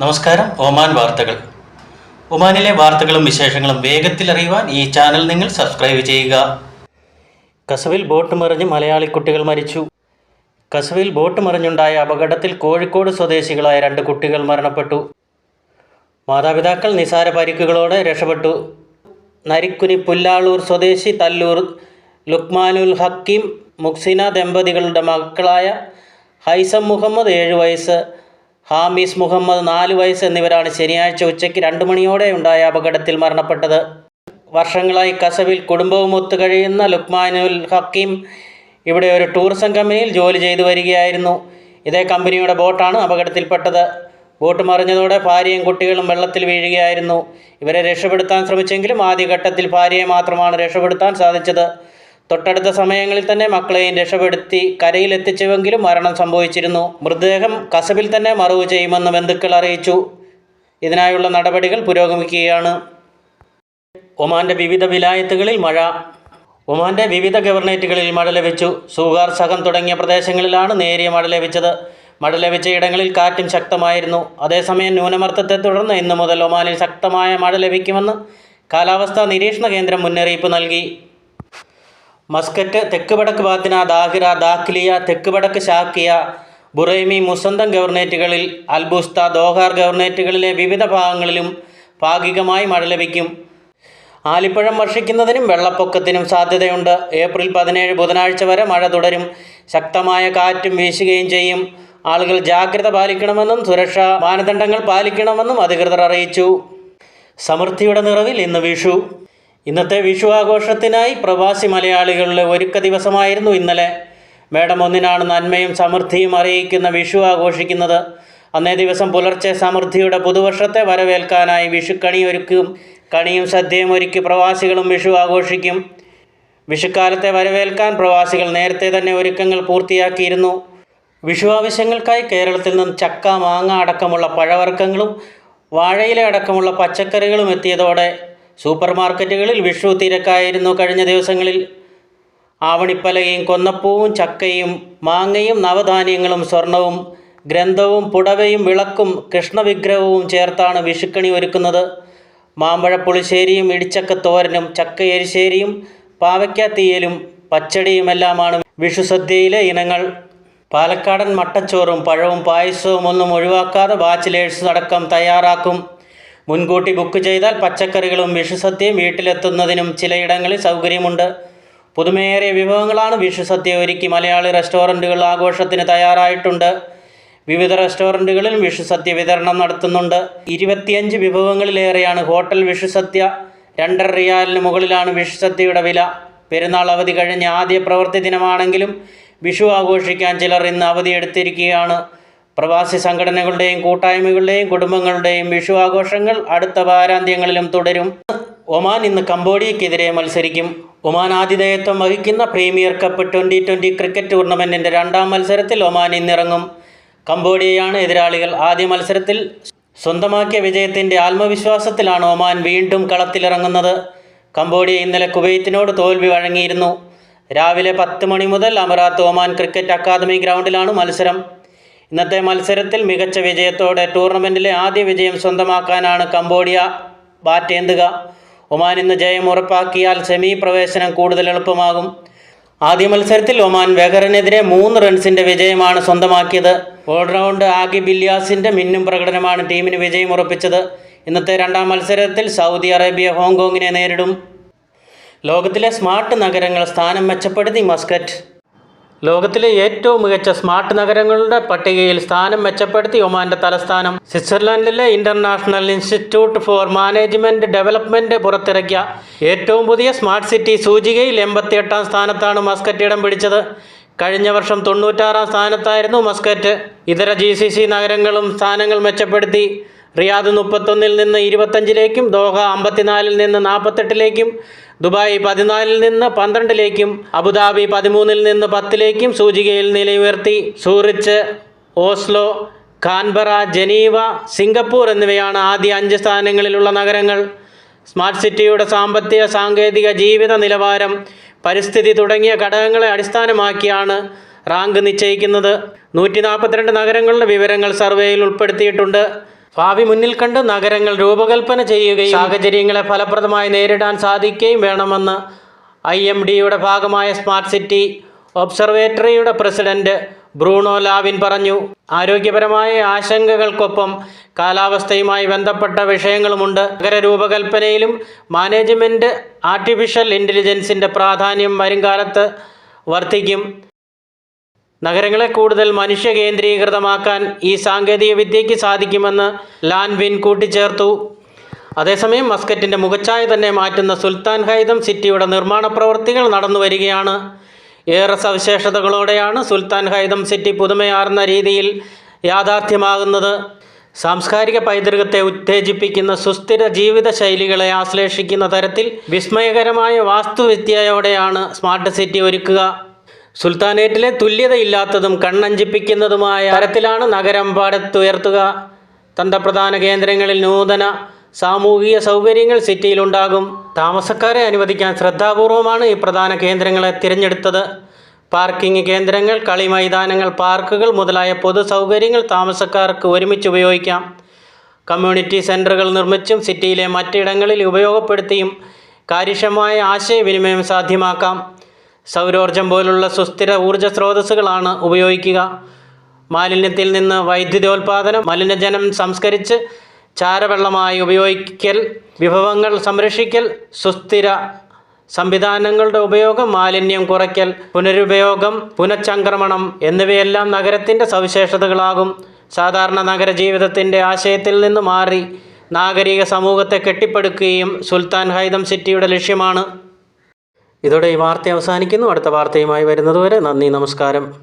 നമസ്കാരം. ഒമാൻ വാർത്തകൾ. ഒമാനിലെ വാർത്തകളും വിശേഷങ്ങളും വേഗത്തിൽ അറിയുവാൻ ഈ ചാനൽ നിങ്ങൾ സബ്സ്ക്രൈബ് ചെയ്യുക. കസവിൽ ബോട്ട് മറിഞ്ഞ് മലയാളി കുട്ടികൾ മരിച്ചു. കസവിൽ ബോട്ട് മറിഞ്ഞുണ്ടായ അപകടത്തിൽ കോഴിക്കോട് സ്വദേശികളായ രണ്ട് കുട്ടികൾ മരണപ്പെട്ടു. മാതാപിതാക്കൾ നിസാര പരിക്കുകളോടെ രക്ഷപ്പെട്ടു. നരിക്കുനി പുല്ലാളൂർ സ്വദേശി തല്ലൂർ ലുക്മാനുൽ ഹക്കീം മുക്സിന ദമ്പതികളുടെ മക്കളായ ഹൈസം മുഹമ്മദ് ഏഴ് വയസ്സ് ഹാമീസ് മുഹമ്മദ് നാല് വയസ്സ് എന്നിവരാണ് ശനിയാഴ്ച ഉച്ചയ്ക്ക് രണ്ട് മണിയോടെ ഉണ്ടായ അപകടത്തിൽ മരണപ്പെട്ടത്. വർഷങ്ങളായി കസവിൽ കുടുംബവും ഒത്തു കഴിയുന്ന ലുക്മാനുൽ ഹക്കീം ഇവിടെ ഒരു ടൂറിസം കമ്പനിയിൽ ജോലി ചെയ്തു വരികയായിരുന്നു. ഇതേ കമ്പനിയുടെ ബോട്ടാണ് അപകടത്തിൽപ്പെട്ടത്. ബോട്ട് മറിഞ്ഞതോടെ ഭാര്യയും കുട്ടികളും വെള്ളത്തിൽ വീഴുകയായിരുന്നു. ഇവരെ രക്ഷപ്പെടുത്താൻ ശ്രമിച്ചെങ്കിലും ആദ്യഘട്ടത്തിൽ ഭാര്യയെ മാത്രമാണ് രക്ഷപ്പെടുത്താൻ സാധിച്ചത്. തൊട്ടടുത്ത സമയങ്ങളിൽ തന്നെ മക്കളെയും രക്ഷപ്പെടുത്തി കരയിലെത്തിച്ചുവെങ്കിലും മരണം സംഭവിച്ചിരുന്നു. മൃതദേഹം കസബിൽ തന്നെ മറവ് ചെയ്യുമെന്ന് ബന്ധുക്കൾ അറിയിച്ചു. ഇതിനായുള്ള നടപടികൾ പുരോഗമിക്കുകയാണ്. ഒമാന്റെ വിവിധ വിലായത്തുകളിൽ മഴ. ഒമാന്റെ വിവിധ ഗവർണേറ്റുകളിൽ മഴ ലഭിച്ചു. സൂഗാർ സഹം തുടങ്ങിയ പ്രദേശങ്ങളിലാണ് നേരിയ മഴ ലഭിച്ചത്. മഴ ലഭിച്ച ഇടങ്ങളിൽ കാറ്റും ശക്തമായിരുന്നു. അതേസമയം ന്യൂനമർദ്ദത്തെ തുടർന്ന് ഇന്നു മുതൽ ഒമാനിൽ ശക്തമായ മഴ ലഭിക്കുമെന്ന് കാലാവസ്ഥാ നിരീക്ഷണ കേന്ദ്രം മുന്നറിയിപ്പ് നൽകി. മസ്കറ്റ് തെക്ക് വടക്ക് ബാത്തിന ദാഹിറ ദാഖ്ലിയ തെക്ക് വടക്ക് ഷാക്കിയ ബുറൈമി മുസന്തം ഗവർണേറ്റുകളിൽ അൽബുസ്ത ദോഹാർ ഗവർണേറ്റുകളിലെ വിവിധ ഭാഗങ്ങളിലും ഭാഗികമായി മഴ ലഭിക്കും. ആലിപ്പഴം വർഷിക്കുന്നതിനും വെള്ളപ്പൊക്കത്തിനും സാധ്യതയുണ്ട്. ഏപ്രിൽ പതിനേഴ് ബുധനാഴ്ച വരെ മഴ തുടരും. ശക്തമായ കാറ്റും വീശുകയും ചെയ്യും. ആളുകൾ ജാഗ്രത പാലിക്കണമെന്നും സുരക്ഷാ മാനദണ്ഡങ്ങൾ പാലിക്കണമെന്നും അധികൃതർ അറിയിച്ചു. സമൃദ്ധിയുടെ നിറവിൽ ഇന്ന് വിഷു. ഇന്നത്തെ വിഷു ആഘോഷത്തിനായി പ്രവാസി മലയാളികളുടെ ഒരുക്ക ദിവസമായിരുന്നു ഇന്നലെ. മേടം ഒന്നിനാണ് നന്മയും സമൃദ്ധിയും അറിയിക്കുന്ന വിഷു ആഘോഷിക്കുന്നത്. അന്നേ ദിവസം പുലർച്ചെ സമൃദ്ധിയുടെ പുതുവർഷത്തെ വരവേൽക്കാനായി വിഷുക്കണി ഒരുക്കും. കണിയും സദ്യയും ഒരുക്കി പ്രവാസികളും വിഷു ആഘോഷിക്കും. വിഷുക്കാലത്തെ വരവേൽക്കാൻ പ്രവാസികൾ നേരത്തെ തന്നെ ഒരുക്കങ്ങൾ പൂർത്തിയാക്കിയിരുന്നു. വിഷു ആവശ്യങ്ങൾക്കായി കേരളത്തിൽ നിന്ന് ചക്ക മാങ്ങ അടക്കമുള്ള പഴവർഗങ്ങളും വാഴയില അടക്കമുള്ള പച്ചക്കറികളും എത്തിയതോടെ സൂപ്പർ മാർക്കറ്റുകളിൽ വിഷു തിരക്കായിരുന്നു കഴിഞ്ഞ ദിവസങ്ങളിൽ. ആവണിപ്പലകയും കൊന്നപ്പൂവും ചക്കയും മാങ്ങയും നവധാന്യങ്ങളും സ്വർണവും ഗ്രന്ഥവും പുടവയും വിളക്കും കൃഷ്ണവിഗ്രഹവും ചേർത്താണ് വിഷുക്കണി ഒരുക്കുന്നത്. മാമ്പഴ പുളിശ്ശേരിയും ഇടിച്ചക്ക തോരനും ചക്ക എരിശ്ശേരിയും പാവയ്ക്കാത്തീയലും തീയലും പച്ചടിയുമെല്ലാമാണ് വിഷുസദ്യയിലെ ഇനങ്ങൾ. പാലക്കാടൻ മട്ടച്ചോറും പഴവും പായസവും ഒന്നും ഒഴിവാക്കാതെ ബാച്ചിലേഴ്സ് അടക്കം തയ്യാറാക്കും. മുൻകൂട്ടി ബുക്ക് ചെയ്താൽ പച്ചക്കറികളും വിഷുസദ്യയും വീട്ടിലെത്തുന്നതിനും ചിലയിടങ്ങളിൽ സൗകര്യമുണ്ട്. പുതുമയേറിയ വിഭവങ്ങളാണ് വിഷുസദ്യ ഒരുക്കി മലയാളി റെസ്റ്റോറന്റുകൾ ആഘോഷത്തിന് തയ്യാറായിട്ടുണ്ട്. വിവിധ റെസ്റ്റോറന്റുകളിൽ വിഷുസദ്യ വിതരണം നടത്തുന്നുണ്ട്. ഇരുപത്തിയഞ്ച് വിഭവങ്ങളിലേറെയാണ് ഹോട്ടൽ വിഷുസദ്യ. രണ്ടര റിയാലിന് മുകളിലാണ് വിഷുസദ്യയുടെ വില. പെരുന്നാൾ അവധി കഴിഞ്ഞ ആദ്യ പ്രവൃത്തി ദിനമാണെങ്കിലും വിഷു ആഘോഷിക്കാൻ ചിലർ ഇന്ന് അവധിയെടുത്തിരിക്കുകയാണ് പ്രവാസി സംഘടനകളുടെയും കൂട്ടായ്മകളുടെയും കുടുംബങ്ങളുടെയും വിഷു ആഘോഷങ്ങൾ അടുത്ത വാരാന്ത്യങ്ങളിലും തുടരും. ഒമാൻ ഇന്ന് കംബോഡിയക്കെതിരെ മത്സരിക്കും. ഒമാൻ ആതിഥേയത്വം വഹിക്കുന്ന premier cup twenty twenty cricket ടൂർണമെന്റിന്റെ രണ്ടാം മത്സരത്തിൽ ഒമാൻ ഇന്നിറങ്ങും. കംബോഡിയയാണ് എതിരാളികൾ ആദ്യ മത്സരത്തിൽ സ്വന്തമാക്കിയ വിജയത്തിന്റെ ആത്മവിശ്വാസത്തിലാണ് ഒമാൻ വീണ്ടും കളത്തിലിറങ്ങുന്നത്. കംബോഡിയ ഇന്നലെ കുവൈത്തിനോട് തോൽവി വഴങ്ങിയിരുന്നു. രാവിലെ പത്ത് മണി മുതൽ അമറാത്ത് ഒമാൻ ക്രിക്കറ്റ് അക്കാദമി ഗ്രൗണ്ടിലാണ് മത്സരം. ഇന്നത്തെ മത്സരത്തിൽ മികച്ച വിജയത്തോടെ ടൂർണമെന്റിലെ ആദ്യ വിജയം സ്വന്തമാക്കാനാണ് കംബോഡിയ. ബാറ്റേന്തുക ഒമാൻ ഇന്ന് ജയം ഉറപ്പാക്കിയാൽ സെമി പ്രവേശനം കൂടുതൽ എളുപ്പമാകും. ആദ്യ മത്സരത്തിൽ ഒമാൻ വെഹറിനെതിരെ മൂന്ന് റൺസിന്റെ വിജയമാണ് സ്വന്തമാക്കിയത്. ഓൾറൗണ്ട് ആഗി ബില്യാസിന്റെ മിന്നും പ്രകടനമാണ് ടീമിന് വിജയം ഉറപ്പിച്ചത്. ഇന്നത്തെ രണ്ടാം മത്സരത്തിൽ സൗദി അറേബ്യ ഹോങ്കോങ്ങിനെ നേരിടും. ലോകത്തിലെ സ്മാർട്ട് നഗരങ്ങൾ സ്ഥാനം മെച്ചപ്പെടുത്തി മസ്കറ്റ്. ലോകത്തിലെ ഏറ്റവും മികച്ച സ്മാർട്ട് നഗരങ്ങളുടെ പട്ടികയിൽ സ്ഥാനം മെച്ചപ്പെടുത്തി ഒമാന്റെ തലസ്ഥാനം. സ്വിറ്റ്സർലൻഡിലെ international institute for management development പുറത്തിറക്കിയ ഏറ്റവും പുതിയ സ്മാർട്ട് സിറ്റി സൂചികയിൽ എൺപത്തിയെട്ടാം സ്ഥാനത്താണ് മസ്കറ്റ് ഇടം പിടിച്ചത്. കഴിഞ്ഞ വർഷം തൊണ്ണൂറ്റാറാം സ്ഥാനത്തായിരുന്നു മസ്കറ്റ്. ഇതര ജി നഗരങ്ങളും സ്ഥാനങ്ങൾ മെച്ചപ്പെടുത്തി. റിയാദ് മുപ്പത്തൊന്നിൽ നിന്ന് ഇരുപത്തഞ്ചിലേക്കും ദോഹ അമ്പത്തിനാലിൽ നിന്ന് നാൽപ്പത്തെട്ടിലേക്കും ദുബായ് പതിനാലിൽ നിന്ന് പന്ത്രണ്ടിലേക്കും അബുദാബി പതിമൂന്നിൽ നിന്ന് പത്തിലേക്കും സൂചികയിൽ നിലയുയർത്തി. Zurich Oslo Canberra Geneva Singapore എന്നിവയാണ് ആദ്യ അഞ്ച് സ്ഥാനങ്ങളിലുള്ള നഗരങ്ങൾ. സ്മാർട്ട് സിറ്റിയുടെ സാമ്പത്തിക സാങ്കേതിക ജീവിത നിലവാരം പരിസ്ഥിതി തുടങ്ങിയ ഘടകങ്ങളെ അടിസ്ഥാനമാക്കിയാണ് റാങ്ക് നിശ്ചയിക്കുന്നത്. നൂറ്റി നഗരങ്ങളുടെ വിവരങ്ങൾ സർവേയിൽ ഉൾപ്പെടുത്തിയിട്ടുണ്ട്. ഭാവി മുന്നിൽ കണ്ട് നഗരങ്ങൾ രൂപകൽപ്പന ചെയ്യുകയും സാഹചര്യങ്ങളെ ഫലപ്രദമായി നേരിടാൻ സാധിക്കുകയും വേണമെന്ന് ഐ എം ഡിയുടെ ഭാഗമായ സ്മാർട്ട് സിറ്റി ഒബ്സർവേറ്ററിയുടെ പ്രസിഡന്റ് ബ്രൂണോ ലാവിൻ പറഞ്ഞു. ആരോഗ്യപരമായ ആശങ്കകൾക്കൊപ്പം കാലാവസ്ഥയുമായി ബന്ധപ്പെട്ട വിഷയങ്ങളുമുണ്ട്. നഗര രൂപകൽപ്പനയിലും മാനേജ്മെന്റ് ആർട്ടിഫിഷ്യൽ ഇന്റലിജൻസിന്റെ പ്രാധാന്യം വരുംകാലത്ത് വർദ്ധിക്കും. നഗരങ്ങളെ കൂടുതൽ മനുഷ്യ കേന്ദ്രീകൃതമാക്കാൻ ഈ സാങ്കേതിക വിദ്യയ്ക്ക് സാധിക്കുമെന്ന് ലാൻവിൻ കൂട്ടിച്ചേർത്തു. അതേസമയം മസ്കറ്റിന്റെ മുഖച്ഛായ തന്നെ മാറ്റുന്ന സുൽത്താൻ ഹൈദം സിറ്റിയുടെ നിർമ്മാണ പ്രവൃത്തികൾ നടന്നു വരികയാണ്. ഏറെ സവിശേഷതകളോടെയാണ് സുൽത്താൻ ഹൈദം സിറ്റി പുതുമയാർന്ന രീതിയിൽ യാഥാർത്ഥ്യമാകുന്നത്. സാംസ്കാരിക പൈതൃകത്തെ ഉത്തേജിപ്പിക്കുന്ന സുസ്ഥിര ജീവിത ശൈലികളെ ആശ്ലേഷിക്കുന്ന തരത്തിൽ വിസ്മയകരമായ വാസ്തുവിദ്യയോടെയാണ് സ്മാർട്ട് സിറ്റി ഒരുക്കുക. സുൽത്താനേറ്റിലെ തുല്യതയില്ലാത്തതും കണ്ണഞ്ചിപ്പിക്കുന്നതുമായ തരത്തിലാണ് നഗരം പാടത്തുയർത്തുക. തന്ത്രപ്രധാന കേന്ദ്രങ്ങളിൽ നൂതന സാമൂഹിക സൗകര്യങ്ങൾ സിറ്റിയിലുണ്ടാകും. താമസക്കാരെ അനുവദിക്കാൻ ശ്രദ്ധാപൂർവമാണ് ഈ പ്രധാന കേന്ദ്രങ്ങളെ തിരഞ്ഞെടുത്തത്. പാർക്കിംഗ് കേന്ദ്രങ്ങൾ കളി മൈതാനങ്ങൾ പാർക്കുകൾ മുതലായ പൊതു സൗകര്യങ്ങൾ താമസക്കാർക്ക് ഒരുമിച്ച് ഉപയോഗിക്കാം. കമ്മ്യൂണിറ്റി സെന്ററുകൾ നിർമ്മിച്ചും സിറ്റിയിലെ മറ്റിടങ്ങളിൽ ഉപയോഗപ്പെടുത്തിയും കാര്യക്ഷമമായ ആശയവിനിമയം സാധ്യമാക്കാം. സൗരോർജം പോലുള്ള സുസ്ഥിര ഊർജ സ്രോതസ്സുകളാണ് ഉപയോഗിക്കുക. മാലിന്യത്തിൽ നിന്ന് വൈദ്യുതോൽപാദനം മലിനജനം സംസ്കരിച്ച് ചാരവെള്ളമായി ഉപയോഗിക്കൽ വിഭവങ്ങൾ സംരക്ഷിക്കൽ സുസ്ഥിര സംവിധാനങ്ങളുടെ ഉപയോഗം മാലിന്യം കുറയ്ക്കൽ പുനരുപയോഗം പുനഃചംക്രമണം എന്നിവയെല്ലാം നഗരത്തിന്റെ സവിശേഷതകളാകും. സാധാരണ നഗര ജീവിതത്തിന്റെ ആശയത്തിൽ നിന്ന് മാറി നാഗരിക സമൂഹത്തെ കെട്ടിപ്പടുക്കുകയും സുൽത്താൻ ഹൈദം സിറ്റിയുടെ ലക്ഷ്യമാണ്. ഇതോടെ ഈ വാർത്ത അവസാനിക്കുന്നു. അടുത്ത വാർത്തയുമായി വരുന്നതുവരെ നന്ദി നമസ്കാരം.